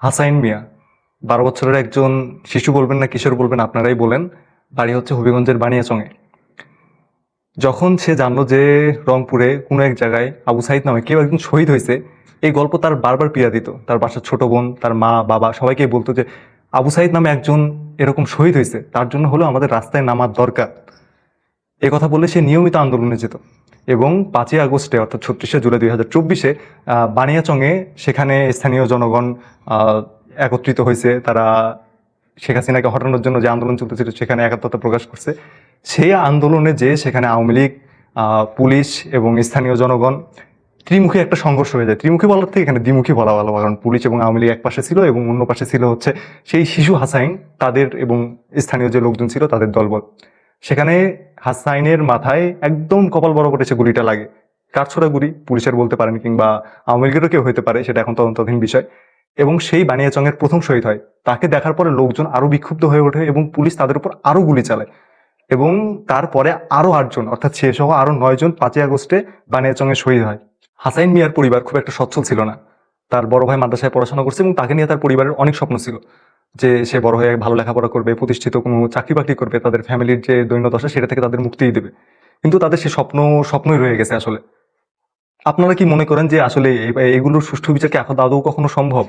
হাসাইন মিয়া, বারো বছরের একজন শিশু বলবেন না কিশোর বলবেন, আপনারাই বলেন, বাড়ি হচ্ছে হবিগঞ্জের বানিয়াচঙে। যখন সে জানলো যে রংপুরে কোনো এক জায়গায় আবু সাইদ নামে কেউ একজন শহীদ হয়েছে, এই গল্প তার বারবার পীড়া দিত। তার বাসার ছোট বোন, তার মা, বাবা সবাইকে বলতো যে, আবু সাইদ নামে একজন এরকম শহীদ হয়েছে, তার জন্য হলো আমাদের রাস্তায় নামার দরকার। এ কথা বলে সে নিয়মিত আন্দোলনে যেত। এবং পাঁচই আগস্টে, অর্থাৎ ছত্রিশে জুলাই দুই হাজার চব্বিশে বানিয়াচংয়ে সেখানে স্থানীয় জনগণ একত্রিত হয়েছে। তারা শেখ হাসিনাকে হটানোর জন্য যে আন্দোলন চলতেছিল, সেখানে একাত্মতা প্রকাশ করছে। সেই আন্দোলনে যে সেখানে আওয়ামী লীগ পুলিশ এবং স্থানীয় জনগণ ত্রিমুখী একটা সংঘর্ষ হয়ে যায়। ত্রিমুখী বলার থেকে এখানে দ্বিমুখী বলা ভালো, কারণ পুলিশ এবং আওয়ামী লীগ এক পাশে ছিল এবং অন্য পাশে ছিল হচ্ছে সেই শিশু হাসাইন, তাদের এবং স্থানীয় যে লোকজন ছিল, তাদের দলবল। সেখানে হাসাইনের মাথায় একদম কপাল বড় করে সে গুলিটা লাগে। কার ছোড়া গুলি, পুলিশের বলতে পারেন কিংবা আওয়ামী লীগেরও কেউ হতে পারে, সেটা এখন তদন্তাধীন বিষয়। এবং সেই বানিয়াচংয়ের প্রথম শহীদ হয়। তাকে দেখার পরে লোকজন আরও বিক্ষুব্ধ হয়ে ওঠে এবং পুলিশ তাদের উপর আরও গুলি চালায়। এবং তারপরে আরও আটজন, অর্থাৎ সে সহ আরও নয়জন পাঁচই আগস্টে বানিয়াচংয়ে শহীদ হয়। হাসাইন মিয়ার পরিবার খুব একটা সচ্ছল ছিল না। তার বড় ভাই মাদ্রাসায় পড়াশোনা করছে এবং তাকে নিয়ে তার পরিবারের অনেক স্বপ্ন ছিল। যে সে বড় হয়ে ভালো লেখাপড়া করবে, প্রতিষ্ঠিত কোনো চাকরি বাকরি করবে, তাদের ফ্যামিলির যে দৈন্যদশা সেটা থেকে তাদের মুক্তিই দেবে। কিন্তু তাদের সে স্বপ্ন, স্বপ্নই রয়ে গেছে আসলে। আপনারা কি মনে করেন যে আসলে এগুলোর সুষ্ঠু বিচারকে এখন আদৌ কখনো সম্ভব?